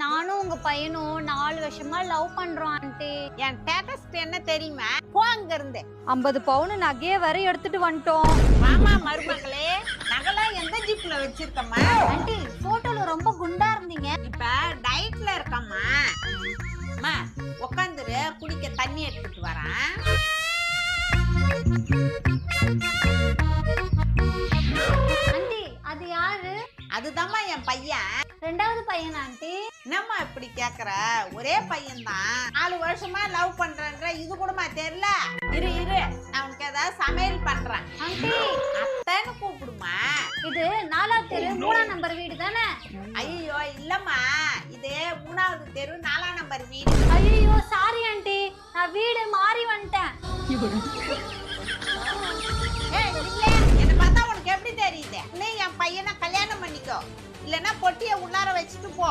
நானும் உங்க பையனும் நாலு வருஷமா லவ் பண்றோம் ஆண்டி. என் ஸ்டேட்டஸ் என்ன தெரியுமா? போ அங்க இருந்து ஐம்பது பவுன் நகைய வர எடுத்துட்டு வந்துட்டோம். மாமா மருமகளே. நகைலாம் எந்த ஜிப்ல வச்சிருக்கம்மா? ஆண்டி போட்டோல ரொம்ப குண்டா இருந்தீங்க. இப்ப டயட்ல இருக்கம்மா. உட்காந்துரு குடிக்க தண்ணி எடுத்துட்டு வரேன். அதுதாம்மா என் பையன். ரெண்டாவது பையன் ஆண்டி. என்னம்மா இப்படி கேக்குற? ஒரே பையன்தான். நாலு வருஷமா லவ் பண்றேன்ற இது கூடமா தெரியல? இரு இரு. நான் உனக்கு ஏதாவது சமையல் பண்றேன். ஆண்டி. அத்தைன்னு கூப்பிடுமா? இது நாலாவது தெரு மூணாம் நம்பர் வீடு தானே? ஐயோ இல்லம்மா. இது மூணாவது தெரு நாலாம் நம்பர் வீடு. ஐயோ சாரி ஆண்டி. நான் வீடு மாறி வந்துட்டேன். இல்லைன்னா பொட்டியை உள்ளார வச்சுட்டு போ.